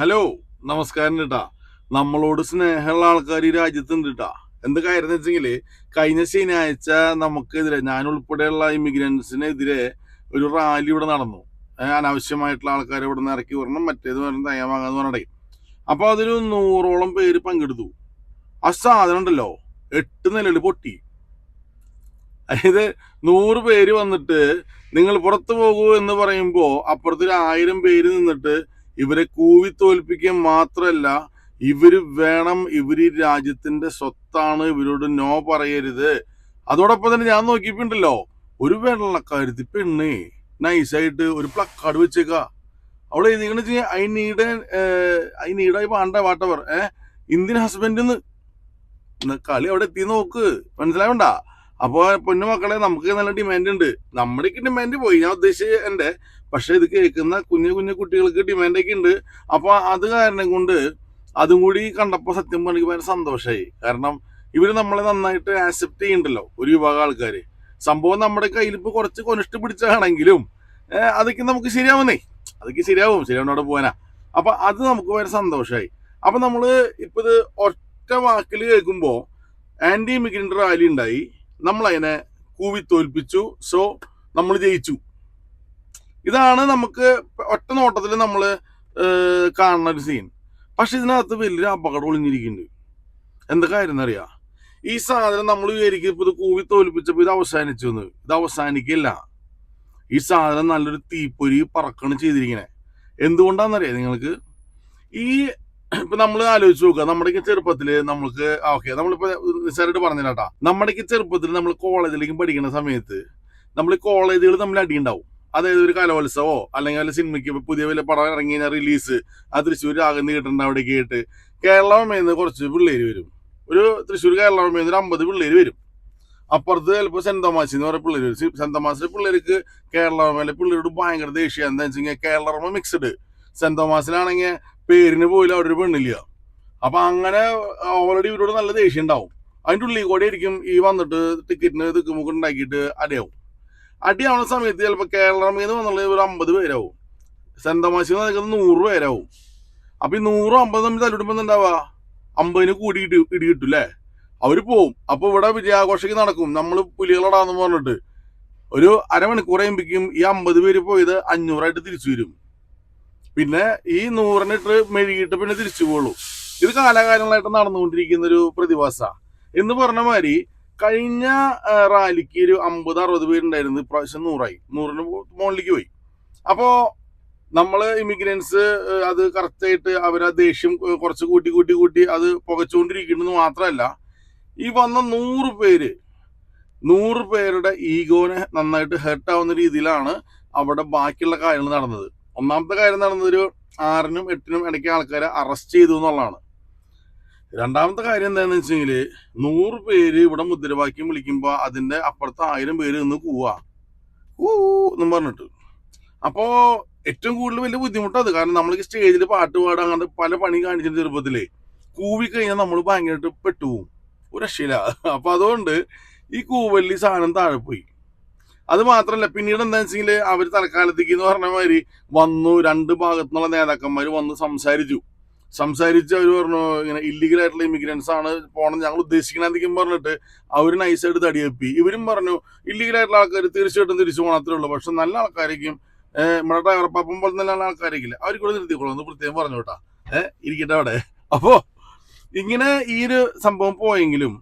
Hello നമസ്കാരം കേട്ടാ നമ്മളോട് സ്നേഹമുള്ള ആൾക്കാർ ഈ രാജ്യത്തുണ്ട് കേട്ടാ എന്ത് കാര്യം എന്ന് വെച്ചെങ്കിൽ കഴിഞ്ഞ ശനിയാഴ്ച നമുക്കെതിരെ ഞാൻ ഉൾപ്പെടെയുള്ള ഇമിഗ്രൻസിനെതിരെ ഒരു റാലി ഇവിടെ നടന്നു. അനാവശ്യമായിട്ടുള്ള ആൾക്കാരെ ഇവിടെ നിന്ന് ഇറക്കി വരണം മറ്റേത് വരണം തയ്യാ വാങ്ങാന്ന് പറഞ്ഞേ അപ്പൊ അതൊരു നൂറോളം പേര് പങ്കെടുത്തു. ആ സാധനം ഉണ്ടല്ലോ എട്ട് നിലയിൽ പൊട്ടി. അതായത് നൂറ് പേര് വന്നിട്ട് നിങ്ങൾ പുറത്തു പോകൂ എന്ന് പറയുമ്പോ അപ്പുറത്തൊരു ആയിരം പേര് നിന്നിട്ട് ഇവരെ കൂവി തോൽപ്പിക്കുക മാത്രല്ല ഇവർ വേണം ഇവർ ഈ രാജ്യത്തിന്റെ സ്വത്താണ് ഇവരോട് നോ പറയരുത്. അതോടൊപ്പം തന്നെ ഞാൻ നോക്കിയിട്ടുണ്ടല്ലോ ഒരു വെള്ളക്കാരുത്തി പെണ്ണ് നൈസായിട്ട് ഒരു പ്ലക്കാർഡ് വെച്ചേക്ക. അവളെ എഴുതിക്കണെന്ന് I need I need I want a whatever a Indian husband കളി അവിടെ എത്തി നോക്ക് മനസ്സിലാവണ്ട? അപ്പോൾ പൊന്നു മക്കളെ നമുക്ക് നല്ല ഡിമാൻഡ് ഉണ്ട്. നമ്മുടെ ഡിമാൻഡ് പോയി. ഞാൻ ഉദ്ദേശിച്ച എന്റെ പക്ഷെ ഇത് കേൾക്കുന്ന കുഞ്ഞു കുഞ്ഞു കുട്ടികൾക്ക് ഡിമാൻഡൊക്കെ ഉണ്ട്. അപ്പൊ അത് കാരണം കൊണ്ട് അതും കൂടി കണ്ടപ്പോൾ സത്യം പറഞ്ഞ ഭയങ്കര സന്തോഷമായി കാരണം ഇവർ നമ്മളെ നന്നായിട്ട് ആക്സെപ്റ്റ് ചെയ്യുന്നുണ്ടല്ലോ ഒരു വിഭാഗം ആൾക്കാർ സംഭവം നമ്മുടെ കയ്യിൽ ഇപ്പൊ കുറച്ച് കൊനിഷ്ട് പിടിച്ചാണെങ്കിലും അതൊക്കെ നമുക്ക് ശരിയാവുന്നേ. അതൊക്കെ ശരിയാവും. ശരിയാവുന്ന അവിടെ പോകാനാ അപ്പൊ അത് നമുക്ക് ഭയങ്കര സന്തോഷമായി അപ്പൊ നമ്മൾ ഇപ്പോൾ ഇത് ഒറ്റ വാക്കിൽ കേൾക്കുമ്പോ ആന്റി ഇമിഗ്രന്റ് റാലി ഉണ്ടായി. നമ്മളതിനെ കൂവി തോൽപ്പിച്ചു സോ നമ്മൾ ജയിച്ചു. ഇതാണ് നമുക്ക് ഒറ്റ നോട്ടത്തിൽ നമ്മൾ കാണുന്ന ഒരു സീൻ പക്ഷെ ഇതിനകത്ത് വലിയൊരു അപകടം ഒളിഞ്ഞിരിക്കുന്നുണ്ട്. കാര്യം എന്നറിയാ? ഈ സാധനം നമ്മൾ വിചാരിക്കും ഇപ്പൊ ഇത് കൂവി തോൽപ്പിച്ചപ്പോ ഇത് അവസാനിച്ചു എന്ന്. ഇത് അവസാനിക്കില്ല. ഈ സാധനം നല്ലൊരു തീപ്പൊരി പറക്കണ് ചെയ്തിരിക്കണേ. എന്തുകൊണ്ടാണെന്നറിയാം നിങ്ങൾക്ക്? ഈ ഇപ്പൊ നമ്മൾ ആലോചിച്ച് നോക്കുക. നമ്മുടെയൊക്കെ ചെറുപ്പത്തിൽ നമ്മൾക്ക് ഓക്കെ നമ്മളിപ്പോ നിസ്സാരമായിട്ട് പറഞ്ഞില്ല കേട്ടാ നമ്മുടെയൊക്കെ ചെറുപ്പത്തിൽ നമ്മൾ കോളേജിലേക്ക് പഠിക്കുന്ന സമയത്ത് നമ്മൾ കോളേജുകൾ തമ്മിൽ അടിയുണ്ടാവും. അതായത് ഒരു കലോത്സവമോ അല്ലെങ്കിൽ സിനിമയ്ക്ക് പുതിയ വലിയ പടം ഇറങ്ങി റിലീസ് ആ തൃശ്ശൂർ ആകുന്ന കിട്ടുന്ന അവിടേക്ക് കേട്ട്. കേരളമേന്ന് കുറച്ച് പിള്ളേര് വരും. ഒരു തൃശ്ശൂർ കേരളമേന്ന് ഒരു അമ്പത് പിള്ളേര് വരും. അപ്പുറത്ത് ചിലപ്പോൾ സെന്റ് എന്ന് പറയുന്ന പിള്ളേര് വരും. സെന്റ് പിള്ളേർക്ക് കേരളമേലെ പിള്ളേരോട് ഭയങ്കര ദേഷ്യം. എന്താ വെച്ച് കഴിഞ്ഞാൽ കേരളമ മിക്സഡ് സെന്റ് തോമാസിലാണെങ്കിൽ പേരിന് പോലും അവിടെ ഒരു പെണ്ണില്ല. അപ്പൊ അങ്ങനെ ഓൾറെഡി ഇവരോട് നല്ല ദേഷ്യം ഉണ്ടാവും. അതിന്റെ ഉള്ളിൽ കൂടെ ആയിരിക്കും ഈ വന്നിട്ട് ടിക്കറ്റിന് തിക്കുമുക്ക് ഉണ്ടാക്കിയിട്ട് അടിയാവും. അടിയാവുന്ന സമയത്ത് ചിലപ്പോൾ കേരളമയിൽ നിന്ന് വന്നുള്ള ഒരു അമ്പത് പേരാവും. സെന്തമാശി എന്ന് നിൽക്കുന്നത് നൂറ് പേരാവും. അപ്പൊ ഈ നൂറും അമ്പതും തമ്മിൽ തല്ലിടുമ്പോ എന്താവാ? അമ്പതിന് കൂടി ഇടി ഇടി കിട്ടും അല്ലേ അവർ പോവും. അപ്പൊ ഇവിടെ വിജയാഘോഷയ്ക്ക് നടക്കും. നമ്മൾ പുലികളടാന്ന് പറഞ്ഞിട്ട് ഒരു അരമണിക്കൂർ കഴിയുമ്പോഴേക്കും ഈ അമ്പത് പേര് പോയത് അഞ്ഞൂറായിട്ട് തിരിച്ചു വരും. പിന്നെ ഈ നൂറിനിട്ട് മെഴുകിയിട്ട് പിന്നെ തിരിച്ചു പോകുള്ളൂ ഇത് കാലാകാലങ്ങളായിട്ട് നടന്നുകൊണ്ടിരിക്കുന്ന ഒരു പ്രതിഭാസ. എന്ന് പറഞ്ഞ മാതിരി കഴിഞ്ഞ റാലിക്ക് ഒരു അമ്പത് അറുപത് പേരുണ്ടായിരുന്നു. ഇപ്രാവശ്യം നൂറായി. നൂറിന് മുകളിലേക്ക് പോയി. അപ്പോ നമ്മൾ ഇമിഗ്രൻസ് അത് കറക്റ്റായിട്ട് അവരെ ദേഷ്യം കുറച്ച് കൂട്ടി കൂട്ടി കൂട്ടി അത് പുകച്ചുകൊണ്ടിരിക്കുന്നു മാത്രമല്ല ഈ വന്ന നൂറ് പേര് നൂറ് പേരുടെ ഈഗോനെ നന്നായിട്ട് ഹെർട്ട് ആവുന്ന രീതിയിലാണ് അവിടെ ബാക്കിയുള്ള കാര്യങ്ങൾ നടന്നത്. ഒന്നാമത്തെ കാര്യം നടന്നത് ഒരു ആറിനും എട്ടിനും ഇടയ്ക്ക് ആൾക്കാരെ അറസ്റ്റ് ചെയ്തു എന്നുള്ളതാണ്. രണ്ടാമത്തെ കാര്യം എന്താണെന്ന് വെച്ചെങ്കിൽ നൂറ് പേര് ഇവിടെ മുദ്രാവാക്യം വിളിക്കുമ്പോൾ അതിന്റെ അപ്പുറത്ത് ആയിരം പേര് നിന്ന് കൂവാ. ഊ എന്നും പറഞ്ഞിട്ട്. അപ്പോ ഏറ്റവും കൂടുതൽ വലിയ ബുദ്ധിമുട്ടത് കാരണം നമ്മൾ സ്റ്റേജിൽ പാട്ട് പാടാൻ അങ്ങനത്തെ പല പണി കാണിച്ചിട്ട് ചെറുപ്പത്തിലേ കൂവി കഴിഞ്ഞാൽ നമ്മൾ ഭയങ്കരമായിട്ട് പെട്ടുപോകും ഒരു രക്ഷയില്ല. അപ്പൊ അതുകൊണ്ട് ഈ കൂവല്ലി സാധനം താഴെ പോയി. അത് മാത്രമല്ല പിന്നീട് എന്താ വെച്ചെങ്കിൽ അവർ തൽക്കാലത്തേക്ക് എന്ന് പറഞ്ഞ മാതിരി വന്നു രണ്ട് ഭാഗത്തുനിന്നുള്ള നേതാക്കന്മാർ വന്ന് സംസാരിച്ചു. സംസാരിച്ച് അവർ പറഞ്ഞു ഇങ്ങനെ ഇല്ലീഗൽ ആയിട്ടുള്ള ഇമിഗ്രൻസ് ആണ് പോണം ഞങ്ങൾ ഉദ്ദേശിക്കണെന്നൊക്കെ പറഞ്ഞിട്ട് അവർ നൈസായിട്ട് തടിയെപ്പി ഇവരും പറഞ്ഞു ഇല്ലീഗൽ ആയിട്ടുള്ള ആൾക്കാർ തീർച്ചയായിട്ടും തിരിച്ചു പോകണത്രേ ഉള്ളൂ. പക്ഷെ നല്ല ആൾക്കാരേക്കും നമ്മുടെ ഡ്രൈവർ പാപ്പം പോലെ നല്ല ആൾക്കാരേക്കില്ല. അവർ കൂടെ നിർത്തിക്കോളൂ. എന്ന് പ്രത്യേകം പറഞ്ഞു കേട്ടാ. ഏഹ് ഇരിക്കട്ടെ അവിടെ. അപ്പോ ഇങ്ങനെ ഈ ഒരു സംഭവം പോയെങ്കിലും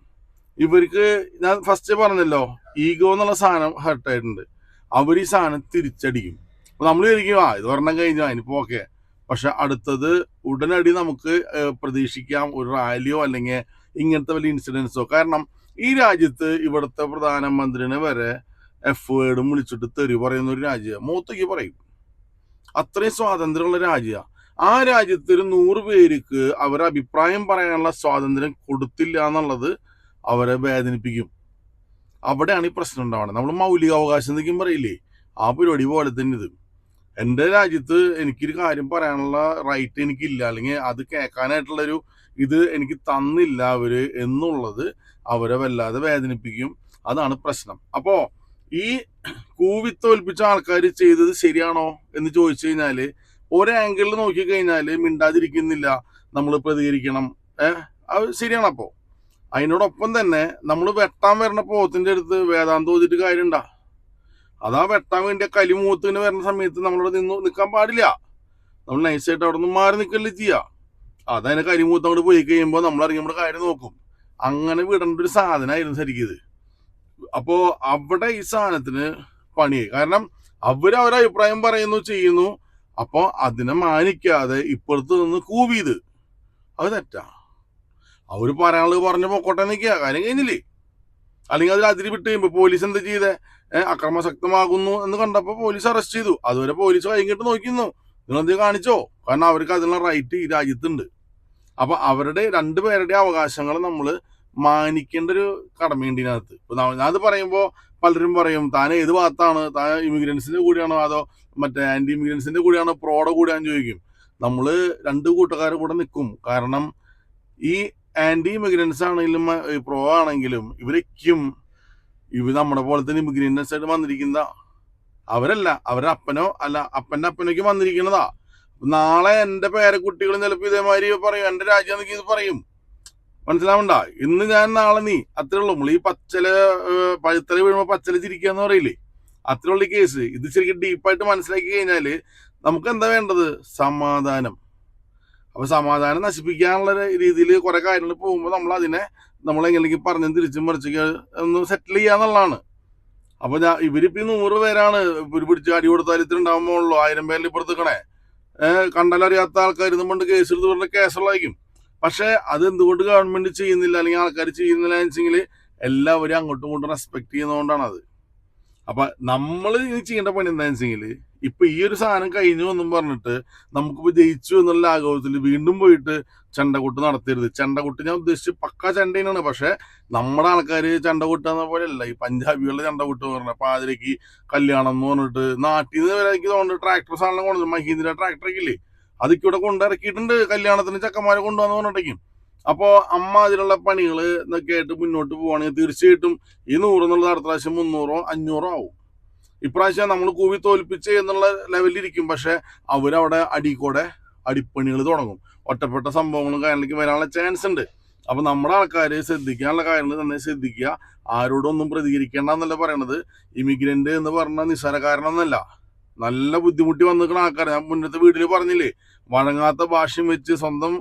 ഇവർക്ക് ഞാൻ ഫസ്റ്റ് പറഞ്ഞല്ലോ ഈഗോ എന്നുള്ള സാധനം ഹർട്ടായിട്ടുണ്ട് അവർ ഈ സാധനം തിരിച്ചടിക്കും. നമ്മൾ വിചാരിക്കും ആ ഇത് പറഞ്ഞാൽ കഴിഞ്ഞു അതിനിപ്പോ ഓക്കെ പക്ഷെ അടുത്തത് ഉടനടി നമുക്ക് പ്രതീക്ഷിക്കാം ഒരു റാലിയോ അല്ലെങ്കിൽ ഇങ്ങനത്തെ വലിയ ഇൻസിഡൻസോ കാരണം ഈ രാജ്യത്ത് ഇവിടുത്തെ പ്രധാനമന്ത്രിനെ വരെ എഫ് വേർഡും വിളിച്ചിട്ട് തെറി പറയുന്ന ഒരു രാജ്യമാണ് മൂത്തേക്ക് പറയും അത്രയും സ്വാതന്ത്ര്യമുള്ള രാജ്യമാണ് ആ രാജ്യത്ത് ഒരു നൂറ് പേർക്ക് അവരെ അഭിപ്രായം പറയാനുള്ള സ്വാതന്ത്ര്യം കൊടുത്തില്ല എന്നുള്ളത് അവരെ വേദനിപ്പിക്കും. അവിടെയാണ് ഈ പ്രശ്നം ഉണ്ടാവുന്നത് നമ്മൾ മൗലികാവകാശം എന്തെങ്കിലും പറയില്ലേ? ആ പരിപാടി പോലെ തന്നെ ഇത് എന്റെ രാജ്യത്ത് എനിക്കൊരു കാര്യം പറയാനുള്ള റൈറ്റ് എനിക്കില്ല. അല്ലെങ്കിൽ അത് കേൾക്കാനായിട്ടുള്ളൊരു ഇത് എനിക്ക് തന്നില്ല അവർ എന്നുള്ളത് അവരെ വല്ലാതെ വേദനിപ്പിക്കും. അതാണ് പ്രശ്നം. അപ്പോ ഈ കൂവിത്തോൽപ്പിച്ച ആൾക്കാർ ചെയ്തത് ശരിയാണോ എന്ന് ചോദിച്ചു കഴിഞ്ഞാൽ ഒരു ആംഗിളിൽ നോക്കിക്കഴിഞ്ഞാൽ മിണ്ടാതിരിക്കുന്നില്ല. നമ്മൾ പ്രതികരിക്കണം. ഏഹ് അത് ശരിയാണ് അതിനോടൊപ്പം തന്നെ നമ്മൾ വെട്ടാൻ വരണ പോത്തിന്റെ അടുത്ത് വേദാന്തം ഓതിട്ട് കാര്യമുണ്ടാ? അതാ വെട്ടാൻ വേണ്ടി കലിമൂത്തിന് വരുന്ന സമയത്ത് നമ്മളിവിടെ നിന്ന് നിൽക്കാൻ പാടില്ല. നമ്മൾ നൈസായിട്ട് അവിടെ നിന്ന് മാറി നിൽക്കല്ലേ ചെയ്യുക അതതിനെ കരിമൂത്ത് അങ്ങോട്ട് പോയി കഴിയുമ്പോൾ നമ്മൾ ഇറങ്ങി നമ്മുടെ കാര്യം നോക്കും. അങ്ങനെ വിടേണ്ട ഒരു സാധനമായിരുന്നു ശരിക്കും ഇത്. അപ്പോ അവിടെ ഈ സാധനത്തിന് പണി കാരണം അവർ അവരഭിപ്രായം അഭിപ്രായം പറയുന്നു ചെയ്യുന്നു. അപ്പോൾ അതിനെ മാനിക്കാതെ ഇപ്പുറത്ത് നിന്ന് കൂവിയത് അത് തെറ്റാ. അവർ പറയാനുള്ളത് പറഞ്ഞ പോക്കോട്ടെ നിൽക്കുക കാര്യം കഴിഞ്ഞില്ലേ? അല്ലെങ്കിൽ അതിൽ അതിരി വിട്ട് കഴിയുമ്പോൾ പോലീസ് എന്താ ചെയ്തേ? അക്രമശക്തമാകുന്നു എന്ന് കണ്ടപ്പോ പോലീസ് അറസ്റ്റ് ചെയ്തു. അതുവരെ പോലീസ് കഴിഞ്ഞിട്ട് നോക്കിയിരുന്നു. നിങ്ങൾ എന്തെങ്കിലും കാണിച്ചോ? കാരണം അവർക്ക് അതിനുള്ള റൈറ്റ് ഈ രാജ്യത്തുണ്ട്. അപ്പൊ അവരുടെ രണ്ടുപേരുടെ അവകാശങ്ങൾ നമ്മൾ മാനിക്കേണ്ട ഒരു കടമയുണ്ട് ഇതിനകത്ത് ഇപ്പൊ ഞാനത് പറയുമ്പോൾ പലരും പറയും താൻ ഏത് ഭാഗത്താണ്? താൻ ഇമിഗ്രൻസിന്റെ കൂടെയാണോ അതോ മറ്റേ ആന്റി ഇമിഗ്രൻസിന്റെ കൂടെയാണോ? പ്രോഡ കൂടെയാന്ന് ചോദിക്കും. നമ്മൾ രണ്ട് കൂട്ടുകാർ കൂടെ നിൽക്കും. കാരണം ഈ ആന്റി ഇമിഗ്രൻസ് ആണെങ്കിലും പ്രോ ആണെങ്കിലും ഇവരൊക്കെയും ഇവർ നമ്മുടെ പോലെ തന്നെ ഇമിഗ്രൻസ് ആയിട്ട് വന്നിരിക്കുന്ന അവരല്ല അവരുടെ അപ്പനോ അല്ല അപ്പന്റെ അപ്പനൊക്കെ വന്നിരിക്കുന്നതാ. നാളെ എന്റെ കുട്ടികൾ ചിലപ്പോ ഇതേമാതിരി പറയും എന്റെ രാജ്യം ഇത് പറയും. മനസ്സിലാവണ്ട ഇന്ന് ഞാൻ നാളെ നീ അത്രേ ഉള്ളൂ. നമ്മൾ ഈ പച്ചല പഴുത്തല വീഴുമ്പോ പച്ചല ചിരിക്കുക എന്ന് പറയില്ലേ? അത്രേ ഉള്ള കേസ് ഇത് ശരിക്കും ഡീപ്പായിട്ട് മനസ്സിലാക്കി കഴിഞ്ഞാൽ നമുക്ക് എന്താ വേണ്ടത്? സമാധാനം. അപ്പൊ സമാധാനം നശിപ്പിക്കാനുള്ള രീതിയിൽ കുറെ കാര്യങ്ങൾ പോകുമ്പോൾ നമ്മൾ അതിനെ നമ്മൾ എങ്ങനെയെങ്കിലും പറഞ്ഞ് തിരിച്ചും മറിച്ചൊക്കെ ഒന്ന് സെറ്റിൽ ചെയ്യാന്നുള്ളതാണ്. അപ്പൊ ഞാൻ ഇവരിപ്പോ ഈ നൂറ് പേരാണ്. ഇവർ പിടിച്ച് അടി കൊടുത്താൽ ഇത്ര ഉണ്ടാകുമ്പോഴുള്ളൂ ആയിരം പേരിൽ ഇപ്പുറത്തേക്കണേ കണ്ടാലറിയാത്ത ആൾക്കാർ കൊണ്ട് കേസ് എടുത്ത് പറഞ്ഞ കേസുള്ളതായിരിക്കും പക്ഷെ അത് എന്തുകൊണ്ട് ഗവൺമെന്റ് ചെയ്യുന്നില്ല? അല്ലെങ്കിൽ ആൾക്കാർ ചെയ്യുന്നില്ല എന്ന് വെച്ചെങ്കിൽ എല്ലാവരും അങ്ങോട്ടും ഇങ്ങോട്ടും റെസ്പെക്ട് ചെയ്യുന്നതുകൊണ്ടാണ് അത് അപ്പൊ നമ്മൾ ഇനി ചെയ്യേണ്ട പണി എന്താണെന്ന് വെച്ചെങ്കിൽ ഇപ്പൊ ഈ ഒരു സാധനം കഴിഞ്ഞു എന്നും പറഞ്ഞിട്ട് നമുക്കിപ്പോ ജയിച്ചു എന്നുള്ള ആഗോളത്തിൽ വീണ്ടും പോയിട്ട് ചണ്ടകൂട്ട് നടത്തരുത്. ചണ്ടകൂട്ട് ഞാൻ ഉദ്ദേശിച്ച് പക്ക ചണ്ടേനാണ് പക്ഷെ നമ്മുടെ ആൾക്കാര് ചെണ്ട കൊട്ടുന്ന പോലെയല്ല. ഈ പഞ്ചാബികളുടെ ചണ്ടകൂട്ട് എന്ന് പറഞ്ഞ പാതിരക്ക് കല്യാണം എന്ന് പറഞ്ഞിട്ട് നാട്ടിൽ നിന്ന് വരെ തോന്നുന്നു ട്രാക്ടർ സാധനം കൊണ്ടു മഹീന്ദ്ര ട്രാക്ടറൊക്കെ ഇല്ലേ? അതൊക്കെ ഇവിടെ കൊണ്ടിറക്കിയിട്ടുണ്ട് കല്യാണത്തിന് ചക്കന്മാരെ കൊണ്ടുവന്ന് പറഞ്ഞിട്ടേക്കും അപ്പോൾ അമ്മ അതിലുള്ള പണികൾ എന്നൊക്കെ ആയിട്ട് മുന്നോട്ട് പോവുകയാണെങ്കിൽ തീർച്ചയായിട്ടും ഈ നൂറ് എന്നുള്ളത് അടുത്ത പ്രാവശ്യം മുന്നൂറോ അഞ്ഞൂറോ ആവും. ഇപ്രാവശ്യം നമ്മൾ കൂവി തോൽപ്പിച്ച് എന്നുള്ള ലെവലിലിരിക്കും പക്ഷെ അവരവിടെ അടിക്കൂടെ അടിപ്പണികൾ തുടങ്ങും. ഒറ്റപ്പെട്ട സംഭവങ്ങളും കാര്യങ്ങളിലേക്ക് വരാനുള്ള ചാൻസ് ഉണ്ട്. അപ്പം നമ്മുടെ ആൾക്കാർ ശ്രദ്ധിക്കാനുള്ള കാര്യങ്ങൾ തന്നെ ശ്രദ്ധിക്കുക. ആരോടൊന്നും പ്രതികരിക്കേണ്ട എന്നല്ല പറയണത്. ഇമിഗ്രന്റ് എന്ന് പറഞ്ഞ നിസ്സാരക്കാരനൊന്നല്ല. നല്ല ബുദ്ധിമുട്ടി വന്നിരിക്കുന്ന ആൾക്കാർ ഞാൻ മുന്നത്തെ വീട്ടിൽ പറഞ്ഞില്ലേ വഴങ്ങാത്ത ഭാഷയും വെച്ച് സ്വന്തം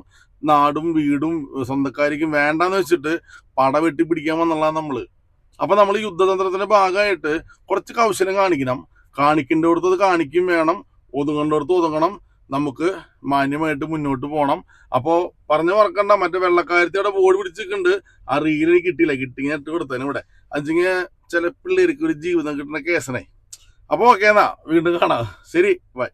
നാടും വീടും സ്വന്തക്കാരിക്കും വേണ്ടാന്ന് വെച്ചിട്ട് പട വെട്ടി നമ്മൾ. അപ്പൊ നമ്മൾ യുദ്ധതന്ത്രത്തിന്റെ ഭാഗമായിട്ട് കുറച്ച് കൗശലം കാണിക്കണം. കാണിക്കേണ്ടടുത്ത് അത് കാണിക്കും വേണം. ഒതുങ്ങേണ്ടടുത്ത് ഒതുങ്ങണം. നമുക്ക് മാന്യമായിട്ട് മുന്നോട്ട് പോകണം അപ്പോ പറഞ്ഞു മറക്കണ്ട. മറ്റേ വെള്ളക്കാരത്തിയുടെ ബോർഡ് പിടിച്ചിട്ടുണ്ട്. ആ റീലിന് കിട്ടിയില്ല. കിട്ടി ഞാൻ ഇട്ട് കൊടുത്തേനെ ഇവിടെ. അഞ്ചിങ്ങ ചില പിള്ളേർക്ക് ഒരു ജീവിതം കിട്ടുന്ന കേസനെ അപ്പോൾ ഓക്കെ എന്നാ. വീണ്ടും കാണാം. ശരി ബൈ